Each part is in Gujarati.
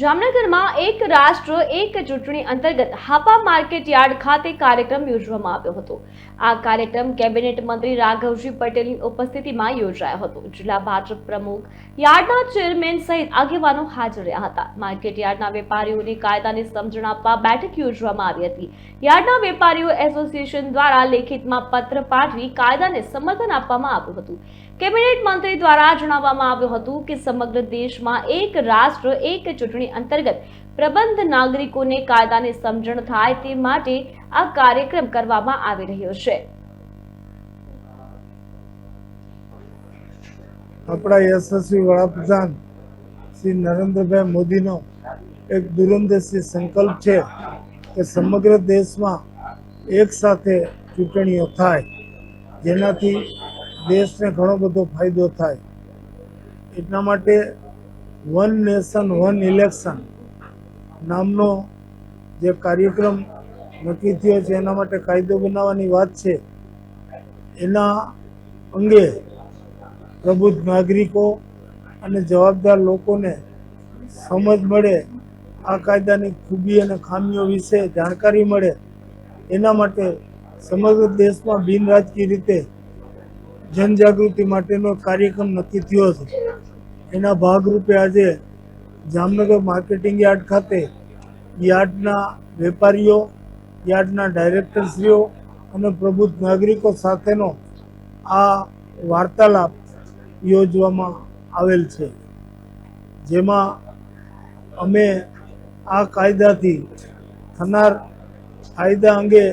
જામનગરમાં એક રાષ્ટ્ર, એક ચૂંટણી અંતર્ગત હાપા માર્કેટ યાર્ડ ખાતે કાર્યક્રમ યોજવામાં આવ્યો હતો. આ કાર્યક્રમ કેબિનેટ મંત્રી રાઘવજી પટેલની ઉપસ્થિતિમાં યોજાયો હતો. જિલ્લા ભાજપ પ્રમુખ યાર્ડના ચેરમેન સહિત આગેવાનો હાજર રહ્યા હતા. માર્કેટ યાર્ડના વેપારીઓને કાયદાની સમજણ આપવા બેઠક યોજવામાં આવી હતી. યાર્ડના વેપારીઓ એસોસિએશન દ્વારા લેખિતમાં પત્ર પાઠવી કાયદાને સમર્થન આપવામાં આવ્યું હતું. કેબિનેટ મંત્રી દ્વારા જણાવવામાં આવ્યું હતું કે સમગ્ર દેશમાં એક રાષ્ટ્ર, એક ચૂંટણી અંતર્ગત પ્રબંધ નાગરિકોને કાયદાની સમજણ થાય તે માટે આ કાર્યક્રમ કરવામાં આવી રહ્યો છે. આપણા યશસ્વી વડાપ્રધાન શ્રી નરેન્દ્રભાઈ મોદીનો એક દૂરંદેશી સંકલ્પ છે કે સમગ્ર દેશમાં એક સાથે ચૂંટણીઓ થાય, જેનાથી દેશને ઘણો બધો ફાયદો થાય. એટલા માટે વન નેશન વન ઇલેક્શન નામનો જે કાર્યક્રમ નક્કી થયો છે, એના માટે કાયદો બનાવવાની વાત છે. એના અંગે પ્રબુદ્ધ નાગરિકો અને જવાબદાર લોકોને સમજ મળે, આ કાયદાની ખૂબી અને ખામીઓ વિશે જાણકારી મળે, એના માટે સમગ્ર દેશમાં બિનરાજકીય રીતે જનજાગૃતિ માટેનો કાર્યક્રમ નક્કી થયો છે. એના ભાગરૂપે આજે જામનગર માર્કેટિંગ યાર્ડ ખાતે યાર્ડના વેપારીઓ, યાર્ડના ડાયરેક્ટરશ્રીઓ અને પ્રબુદ્ધ નાગરિકો સાથેનો આ વાર્તાલાપ યોજવામાં આવેલ છે. જેમાં અમે આ કાયદાથી થનાર કાયદા અંગે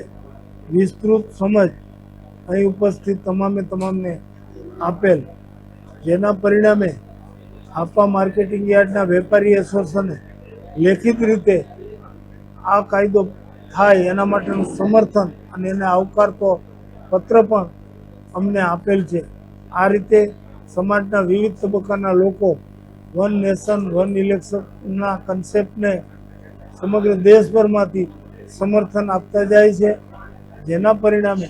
વિસ્તૃત સમજ અહીં ઉપસ્થિત તમામે તમામને આપેલ, જેના પરિણામે આપા માર્કેટિંગ યાર્ડના વેપારી એસોસિએશને લેખિત રીતે આ કાયદો થાય એના માટેનું સમર્થન અને એને આવકારતો પત્ર પણ અમને આપેલ છે. આ રીતે સમાજના વિવિધ તબક્કાના લોકો વન નેશન, વન ઇલેક્શનના કન્સેપ્ટને સમગ્ર દેશભરમાંથી સમર્થન આપતા જાય છે. જેના પરિણામે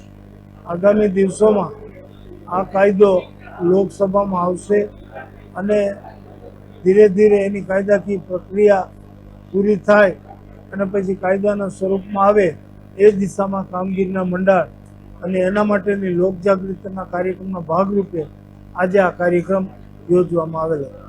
આગામી દિવસોમાં આ કાયદો લોકસભામાં આવશે અને ધીરે ધીરે એની કાયદાકીય પ્રક્રિયા પૂરી થાય અને પછી કાયદાના સ્વરૂપમાં આવે એ દિશામાં કામગીરીના મંડાળ અને એના માટેની લોકજાગૃતિના કાર્યક્રમના ભાગરૂપે આજે આ કાર્યક્રમ યોજવામાં આવેલો.